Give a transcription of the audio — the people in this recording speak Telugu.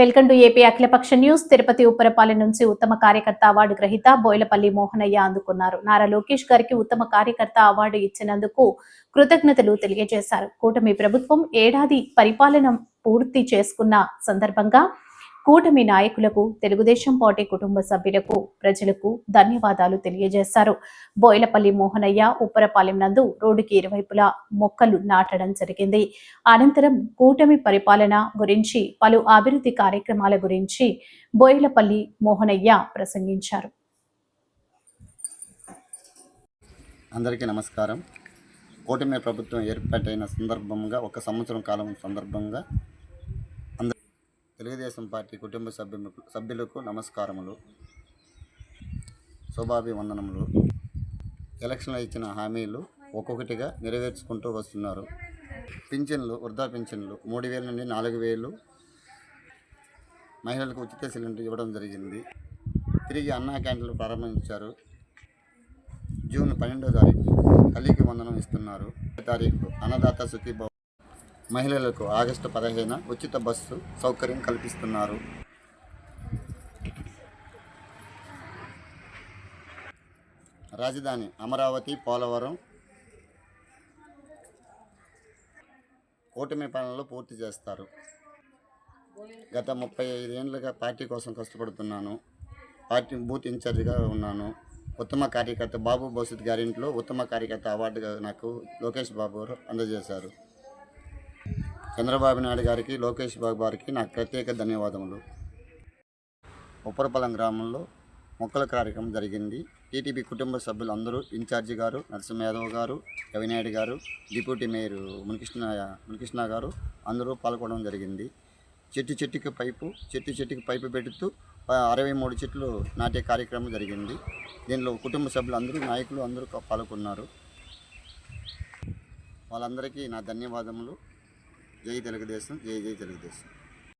వెల్కమ్ టు ఏపీ అఖిలపక్ష న్యూస్. తిరుపతి ఉప్పరపాలెం నుంచి ఉత్తమ కార్యకర్త అవార్డు గ్రహీత బోయలపల్లి మోహనయ్య అందుకున్నారు. నారా లోకేష్ గారికి ఉత్తమ కార్యకర్త అవార్డు ఇచ్చినందుకు కృతజ్ఞతలు తెలియజేశారు. కూటమి ప్రభుత్వం ఏడాది పరిపాలన పూర్తి చేసుకున్న సందర్భంగా కూటమి నాయకులకు తెలుగుదేశం పార్టీ కుటుంబ సభ్యులకు ప్రజలకు ధన్యవాదాలు తెలియజేశారు. బోయలపల్లి మోహనయ్య ఉప్పరపాలెం నందు రోడ్డుకి ఇరువైపులా మొక్కలు నాటడం జరిగింది. అనంతరం కూటమి పరిపాలన గురించి పలు అభివృద్ధి కార్యక్రమాల గురించి బోయలపల్లి మోహనయ్య ప్రసంగించారు. అందరికీ నమస్కారం. కూటమి ప్రభుత్వం ఏర్పాటైన సందర్భంగా ఒక సంవత్సరం కాలం సందర్భంగా తెలుగుదేశం పార్టీ కుటుంబ సభ్యులకు సభ్యులకు నమస్కారములు. శుభాభివందనములు. ఎలక్షన్లో ఇచ్చిన హామీలు ఒక్కొక్కటిగా నెరవేర్చుకుంటూ వస్తున్నారు. పింఛన్లు వృద్ధా పింఛన్లు మూడు వేల నుండి నాలుగు వేలు మహిళలకు ఉచిత సిలిండర్ ఇవ్వడం జరిగింది. తిరిగి అన్నా క్యాంటీన్లు ప్రారంభించారు. జూన్ పన్నెండో తారీఖు కలికి వందనం ఇస్తున్నారు. తారీఖు అన్నదాత సుఖీభవ మహిళలకు ఆగస్టు పదిహేను ఉచిత బస్సు సౌకర్యం కల్పిస్తున్నారు. రాజధాని అమరావతి పోలవరం కూటమి పనులు పూర్తి చేస్తారు. గత ముప్పై ఐదేళ్ళుగా పార్టీ కోసం కష్టపడుతున్నాను. పార్టీ బూత్ ఇన్ఛార్జిగా ఉన్నాను. ఉత్తమ కార్యకర్త బాబు భవిష్యత్ గారింట్లో ఉత్తమ కార్యకర్త అవార్డుగా నాకు లోకేష్ బాబు గారు అందజేశారు. చంద్రబాబు నాయుడు గారికి లోకేష్ బాబు గారికి నా ప్రత్యేక ధన్యవాదములు. ఉప్పరపల్లం గ్రామంలో మొక్కల కార్యక్రమం జరిగింది. టీటీపీ కుటుంబ సభ్యులు అందరూ ఇన్ఛార్జి గారు నరసింహ యాదవ్ గారు రవినాయుడు గారు డిప్యూటీ మేయర్ మునికృష్ణ మునికృష్ణ గారు అందరూ పాల్గొనడం జరిగింది. చెట్టు చెట్టుకి పైపు చెట్టు చెట్టుకి పైపు పెడుతూ అరవై మూడు చెట్లు నాటే కార్యక్రమం జరిగింది. దీనిలో కుటుంబ సభ్యులు అందరూ నాయకులు అందరూ పాల్గొన్నారు. వాళ్ళందరికీ నా ధన్యవాదములు. జై తెలుగుదేశం జై జై తెలుగుదేశం.